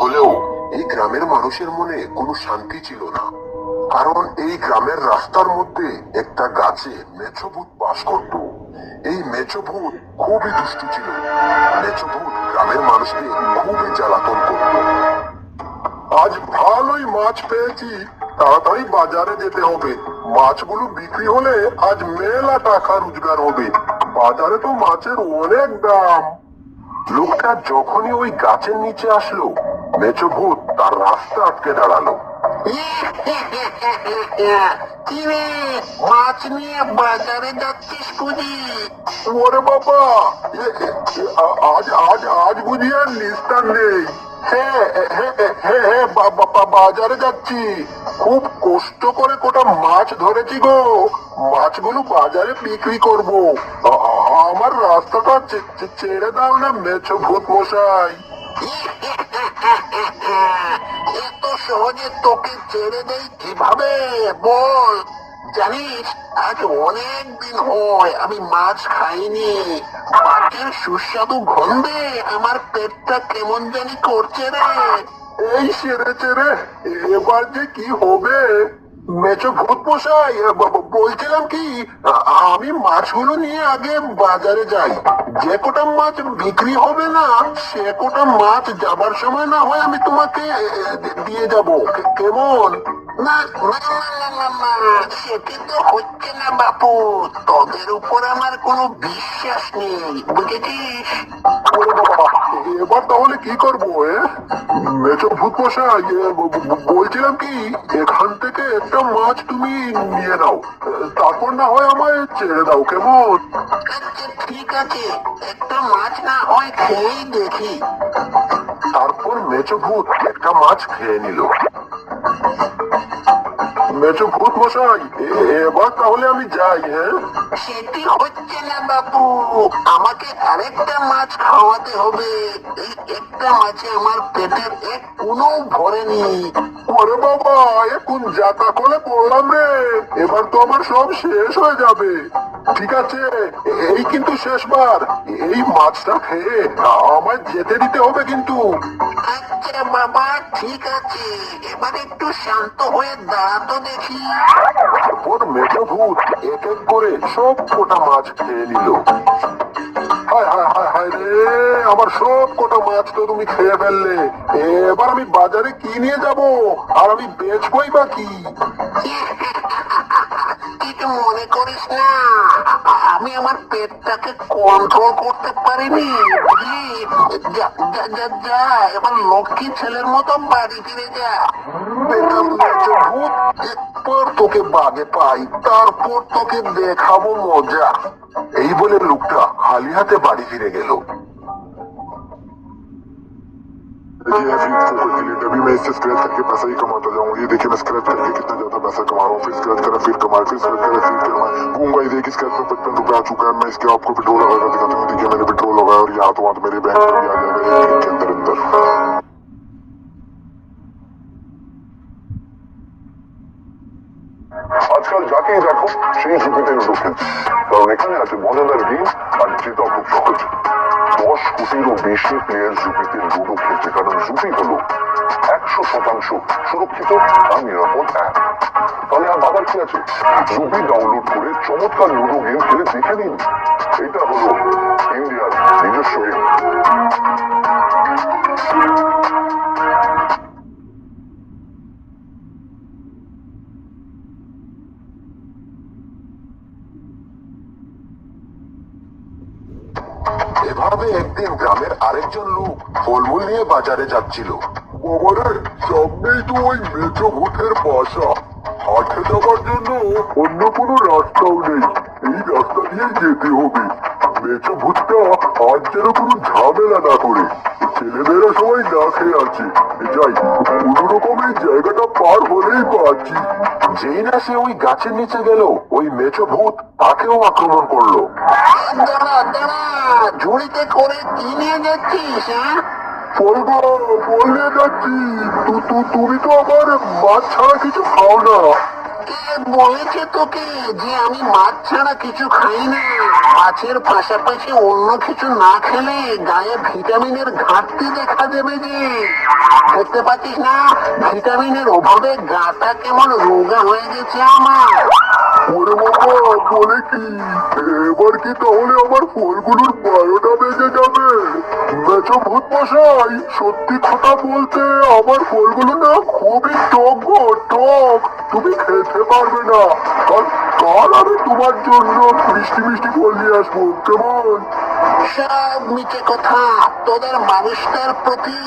হলেও এই গ্রামের মানুষের মনে কোনো শান্তি ছিল না। কারণ এই গ্রামের রাস্তার মধ্যে একটা গাছে মেছভূত বাস করত। এই মেছভূত খুবই দুষ্টু ছিল। মেছভূত গ্রামের মানুষকে খুবই জ্বালাতন করত। আজ ভালোই মাছ পেয়েছি, তাড়াতাড়ি বাজারে যেতে হবে। মাছগুলো বিক্রি হলে আজ মেলা টাকা রোজগার হবে। বাজারে তো মাছের অনেক দাম। লোকটা যখনই ওই গাছের নিচে আসলো মেচো ভূত তার রাস্তা আটকে দাঁড়াল। কি রে মাছ নিয়ে বাজারে যাচ্ছিস বুঝি ওরে বাবা এ- এ- এ- আ- আজ আজ আজ বুঝি আর নিস্তার নেই। হ্যাঁ হ্যাঁ হ্যাঁ হ্যাঁ বা- বা- বা- বাজারে যাচ্ছি। খুব কষ্ট করে কোটা মাছ ধরেছি গো। মাছগুলো বাজারে বিক্রি করব। আমার রাস্তাটা ছেড়ে দাও না মেছো ভূত মশাই। এত সহজে তোকে ছেড়ে দেই কীভাবে বল জানিস আজ অনেক দিন হয় আমি মাছ খাইনি মাছের সুস্বাদু গন্ধে আমার পেটটা কেমন জানি করছে রে এই সেরেছে রে, এবার যে কি হবে? মেচো ভূত ব- বলছিলাম কি আমি মাছগুলো নিয়ে আগে বাজারে যাই। যে কোটা মাছ বিক্রি হবে না সে কোটা মাছ যাবার সময় না হয় আমি তোমাকে দিয়ে যাব। কেমন? না না না না না না সেটি তো হচ্ছে না বাপু। তোদের উপর আমার কোনো বিশ্বাস নেই বুঝেছিস? এবার তাহলে কি করব মেচো ভূত মশাই বলছিলাম কি এখান থেকে একটা মাছ তুমি নিয়ে নাও। তারপর না হয় আমায় ছেড়ে দাও কেমন? ঠিক আছে একটা মাছ না হয় খেয়েই দেখি। তারপর মেচো ভূত একটা মাছ খেয়ে নিল। মেচো ভূত মশাই এবার তাহলে আমি যাই হ্যাঁ? সেটি হচ্ছে না বাপু। আমাকে আরেকটা মাছ খাওয়াতে হবে। এই একটা মাছে আমার পেটের এক কোনো ভরেনি। ওরে বাবা এখন যাতা করে পড়লাম রে। এবার তো আমার সব শেষ হয়ে যাবে। ঠিক আছে এই কিন্তু শেষবার। এই মাছটা খেয়ে আমায় যেতে দিতে হবে কিন্তু। আচ্ছা বাবা ঠিক আছে। এবার একটু শান্ত হয়ে দাঁড়াতো দেখি। তারপর মেঠো ভূত এক এক করে সব কোটা মাছ খেয়ে নিল। হায় হায় হায় হায় রে আমার সব কোটা মাছ তো তুমি খেয়ে ফেললে। এবার আমি বাজারে কি নিয়ে যাব? আর আমি বেচবই বা কি? কিছু মনে করিস না? আমি আমার পেটটাকে কন্ট্রোল করতে পারিনি, বুঝলি? এবার লক্ষ্মী ছেলের মতো বাড়ি ফিরে যা। এরপর তোকে বাগে পাই, তারপর তোকে দেখাবো মজা। এই বলে লোকটা খালি হাতে বাড়ি ফিরে গেল। देखिए अभी फोकट के लिए तभी मैं इससे स्क्रैच करके पैसा ही कमाता जाऊँ ये देखिए मैं स्क्रैच करके कितना ज्यादा पैसा कमा रहा हूँ फिर स्क्रैच करा फिर कमाए फिर स्क्रैच करा फिर कमाए घूमगा ये देखिए स्क्रैच में पचपन रुपया आ चुका है मैं इसके आपको पेट्रोल लगाकर दिखाता हूँ देखिए मैंने पेट्रोल लगाया और यहाँ तो हाथ मेरे बैंक में भी आ जाएगा एक मिनट के अंदर अंदर আজকাল যাকেই দেখো সেই ঝুঁকিতে লুডো খেলছে কারণ এখানে আছে মজাদার গেম আর জেতা খুব সহজ দশ কোটিরও বেশি প্লেয়ার জুপিতে লুডো খেলছে কারণ জুপি হলো একশো শতাংশ সুরক্ষিত আর নিরাপদ অ্যাপ তাহলে আর বাবার কি আছে? জুপি ডাউনলোড করে চমৎকার লুডো গেম খেলে দেখে নিন। এটা হলো ইন্ডিয়ার নিজস্ব গেম একদিন গ্রামের আরেকজন লোক ফলমূল নিয়ে বাজারে যাচ্ছিল। বাবারে, সামনেই তো ওই মেজ ভূতের বাসা। হাটে যাবার জন্য অন্য কোনো রাস্তাও নেই। এই রাস্তা দিয়ে যেতে হবে। মেচো ভূতটা আর যেন কোনো ঝামেলা না করে। ছেলেমেয়েরা সবাই না খেয়ে আছে। যাই কোনো রকম এই জায়গাটা পার হলেই পাচ্ছি যেই না সে ওই গাছের নিচে গেল ওই মেচো ভূত তাকেও আক্রমণ করল। দাঁড়া দাঁড়া ঝুড়িতে করে কি নিয়ে যাচ্ছিস হ্যাঁ? বলব বলে যাচ্ছি। তু- তু- তুমি তো আমার মাছ ছাড়া কিছু খাও না। কে বলেছে তোকে যে আমি মাছ ছাড়া কিছু খাই না। মাছের পাশাপাশি অন্য কিছু না খেলে গায়ে ভিটামিনের ঘাটতি দেখা দেবে যে। দেখতে পাচ্ছিস না? ভিটামিনের অভাবে গাটা কেমন রোগা হয়ে গেছে আমার। ওরে বাবা, বলে কি? এবার কি তাহলে আমার ফলগুলোর বারোটা বেজে যাবে? মেছো ভূত মশাই সত্যি কথা বলতে আমার ফলগুলো না খুবই টক টক। তুমি খেতে পারবে না। কাল কাল আমি তোমার জন্য মিষ্টি মিষ্টি ফল নিয়ে আসব, কেমন? সব মিছে কথা। তোদের মানুষটার প্রতি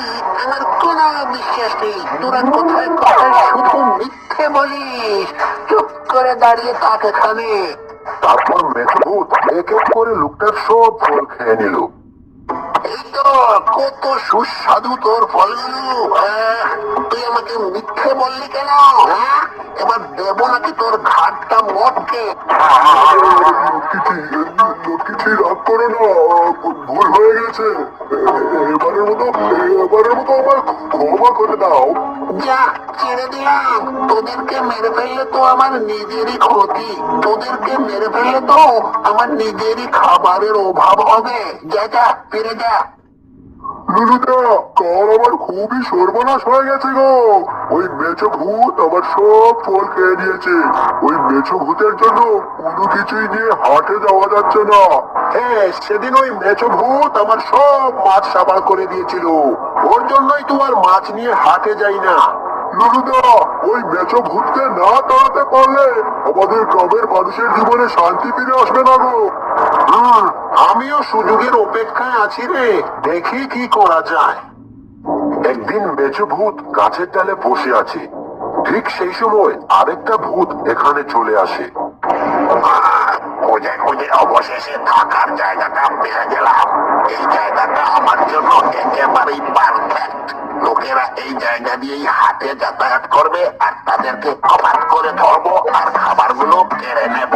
আমার কোনো বিশ্বাস নেই। তোরা কোথায় কোথায় শুধু মিথ্যে বলিস? চুপ করে দাঁড়িয়ে থাকে এখানে। তারপর এক এক করে লোকটার সব ফল খেয়ে নিল। এই তো কত সুস্বাদু তোর ফলগুলো। আহ, তুই আমাকে মিথ্যে বললি কেন? হ্যাঁ এবার দেবো নাকি তোর ঘাটটা মটকে? লটকিছি রাগ করো না ভুল হয়ে গেছে এবারের মতো এবারের মতো আমার ক্ষমা করে দাও। যা ছেড়ে দিলাম। তোদেরকে মেরে ফেললে তো আমার নিজেরই ক্ষতি। তোদেরকে মেরে ফেললে তো আমার নিজেরই খাবারের অভাব হবে। যা যা ফিরে যা। লুলুদা কাল আমার খুবই সর্বনাশ হয়ে গেছে গো। ওই ভূত আমার সব ফল খেয়ে নিয়েছে। ওই ভূতের জন্য কোনো কিছুই নিয়ে হাটে যাওয়া যাচ্ছে না। হ্যাঁ সেদিন ওই ভূত আমার সব মাছ করে দিয়েছিল। ওর জন্যই তোমার মাছ নিয়ে হাটে যাই না। লুলুদা ওই মেছো ভূতকে না তাড়াতে পারলে আমাদের গ্রামের মানুষের জীবনে শান্তি ফিরে আসবে না গো। হুম আমিও সুযোগের অপেক্ষায় আছি রে। দেখি কি করা যায়। একদিন মেচু ভূত গাছের ডালে বসে আছে। ঠিক সেই সময় আরেকটা ভূত এখানে চলে আসে। অবশেষে থাকার জায়গাটা পেয়ে গেলাম। এই জায়গাটা আমার জন্য একেবারেই পারফেক্ট লোকেরা এই জায়গা দিয়েই হাটে যাতায়াত করবে আর তাদেরকে অবাক করে ধরবো আর খাবারগুলো কেড়ে নেব।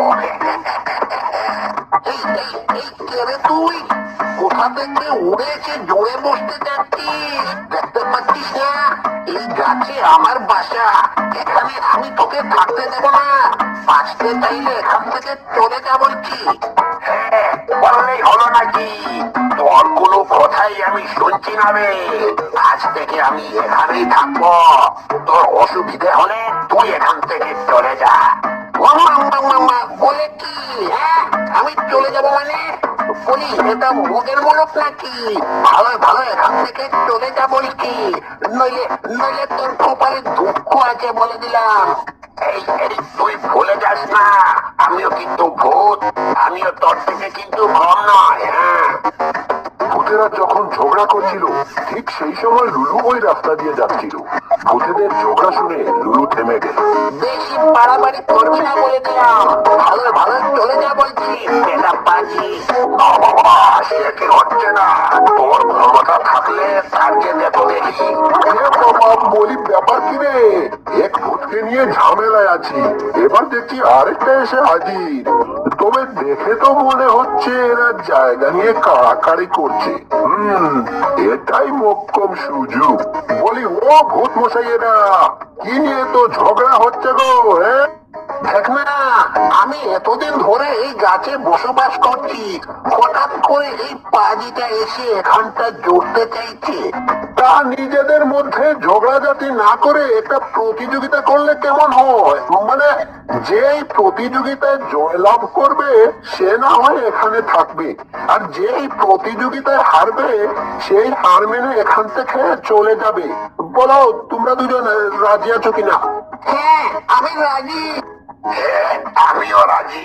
এই এই কেড়ে তুই কোথা থেকে উড়ে এসে জোরে বসতে যাচ্ছিস দেখতে পাচ্ছিস না এই গাছে আমার বাসা, এখানে আমি তোকে থাকতে দেব না। বাঁচতে চাইলে এখান থেকে চলে যা বলছি বললেই হলো নাকি তোর কোনো কথাই আমি শুনছি না রে আজ থেকে আমি এখানেই থাকব। তোর অসুবিধে হলে তুই এখান থেকে চলে যা। মুখের মূলক নাকি? ভালো ভালো এখান থেকে চলে যা বলছি নইলে নইলে তোর কপালে দুঃখ আছে বলে দিলাম। এই তুই ভুলে যাস না। আমিও কিন্তু ভূত। আমিও তোর থেকে কিন্তু কম নয় হ্যাঁ? ভূতেরা যখন ঝগড়া করছিল, ঠিক সেই সময় লুলু ওই রাস্তা দিয়ে যাচ্ছিল। ভূতেদের ঝগড়া শুনে লুলু থেমে গেল। বেশি বাড়াবাড়ি করবি না বলে দিলাম। ভালো ভালো চলে যা বলছি। বেটা পাজি না বাবা সে কি হচ্ছে না। তোর ক্ষমতা থাকলে দেখো দেখি। এ বাবা বলি ব্যাপার কি রে? এক ভূতকে নিয়ে ঝামেলায় আছি। এবার দেখছি আরেকটা এসে হাজির। তবে দেখে তো মনে হচ্ছে এরা জায়গা নিয়ে কাড়াকাড়ি করছে। হুম, এটাই মক্কম সুযোগ। বলি, ও ভূত মশাই এরা, কি নিয়ে তো ঝগড়া হচ্ছে গো হ্যাঁ? দেখ আমি এতদিন ধরে এই গাছে বসবাস করছি। হঠাৎ করে এই পাজিটা এসে এখানটা জুড়তে চাইছে। তা নিজেদের মধ্যে ঝগড়াঝাটি না করে একটা প্রতিযোগিতা করলে কেমন হয়? মানে যে প্রতিযোগিতায় জয়লাভ করবে, সে না হয় এখানে থাকবে। আর যে প্রতিযোগিতায় হারবে, সেই হার মেনে এখান থেকে চলে যাবে। বলো, তোমরা দুজন রাজি আছো কিনা? হ্যাঁ আমি রাজি। আমিও রাজি।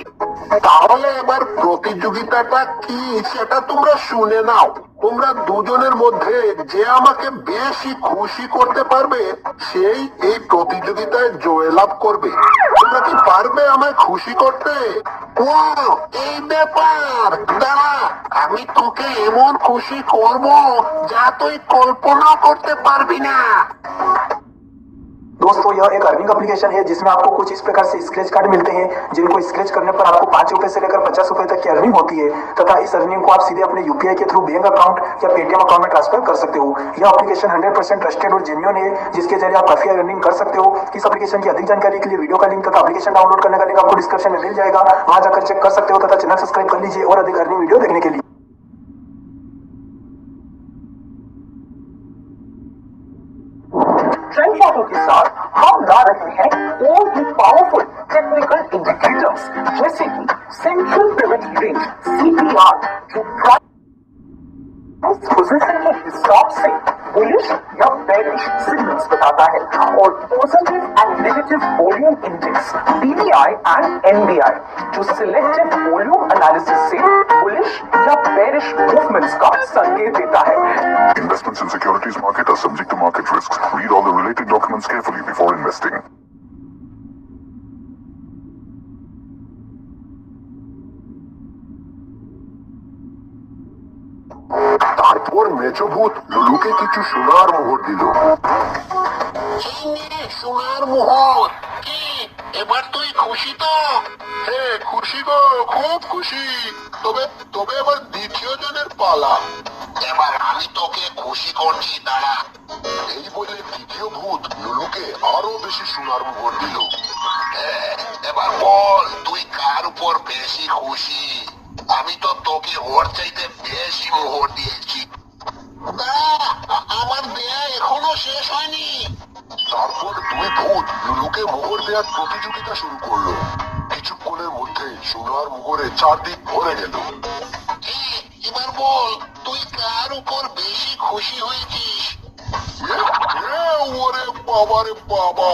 তাহলে এবার প্রতিযোগিতাটা কি, সেটা তোমরা শুনে নাও। তোমরা দুজনের মধ্যে যে আমাকে বেশি খুশি করতে পারবে, সেই এই প্রতিযোগিতায় জয়লাভ করবে। তোমরা কি পারবে আমায় খুশি করতে? এই ব্যাপার। দাঁড়া, আমি তোকে এমন খুশি করব যা তুই কল্পনা করতে পারবি না। दोस्तों, यह एक अर्निंग एप्लीकेशन है, जिसमें आपको कुछ इस प्रकार से स्क्रेच कार्ड मिलते हैं, जिनको स्क्रेच करने पर आपको पाँच रुपए से लेकर पचास रुपए तक की अर्निंग होती है, तथा इस अर्निंग को आप सीधे अपने यूपीआई के थ्रू बैंक अकाउंट या पेटीएम अकाउंट में ट्रांसफ़र कर सकते हो। यह एप्लीकेशन 100% ट्रस्टेड और जेन्यून है, जिसके ज़रिए आप काफ़ी अर्निंग कर सकते हो। इस एप्लीकेशन की अधिक जानकारी के लिए वीडियो का लिंक तथा एप्लीकेशन डाउनलोड करने का लिंक आपको डिस्क्रिप्शन में मिल जाएगा। वहाँ जाकर चेक कर सकते हो तथा चैनल सब्सक्राइब कर लीजिए और अधिक अर्निंग वीडियो देखने के लिए। इंडिकेटर्स जैसे कि सेंट्रल पिवट रेंज सीपीआर जो प्राइस पोजीशन के हिसाब से बुलिश या बेरिश सिग्नल्स बताता है और positive and negative volume index PVI and NBI जो सिलेक्टिव वॉल्यूम एनालिसिस से बुलिश या बेरिश मूवमेंट्स का संकेत देता है Investments in securities market are subject to market risks. Read all the related documents carefully before investing. তারপর মেচভূত লুলুকে কিছু সোনার মোহর দিল। সোনার মোহর। কি? এবার তুই খুশি তো? হ্যাঁ খুশি গো, খুব খুশি। তবে তবে এবার দ্বিতীয় জনের পালা। এবার আমি তোকে খুশি করছি, দাঁড়া। এই বলে দ্বিতীয় ভূত লুলুকে আরও বেশি সোনার মোহর দিল। এবার বল, তুই কার উপর বেশি খুশি? আমি তো তোকে ওর চাইতে বেশি মোহর দিয়েছি দাঁড়া, আ- আমার দেয়া এখনও শেষ হয়নি তারপর দুই ভূত লুলুকে মোহর প্রতিযোগিতা শুরু করল। কিছুক্ষণের মধ্যে সোনার মুগরে চারদিক ভরে গেল। এবার বল তুই কার উপর বেশি খুশি হয়েছিস? ওরে বাবারে বাবা।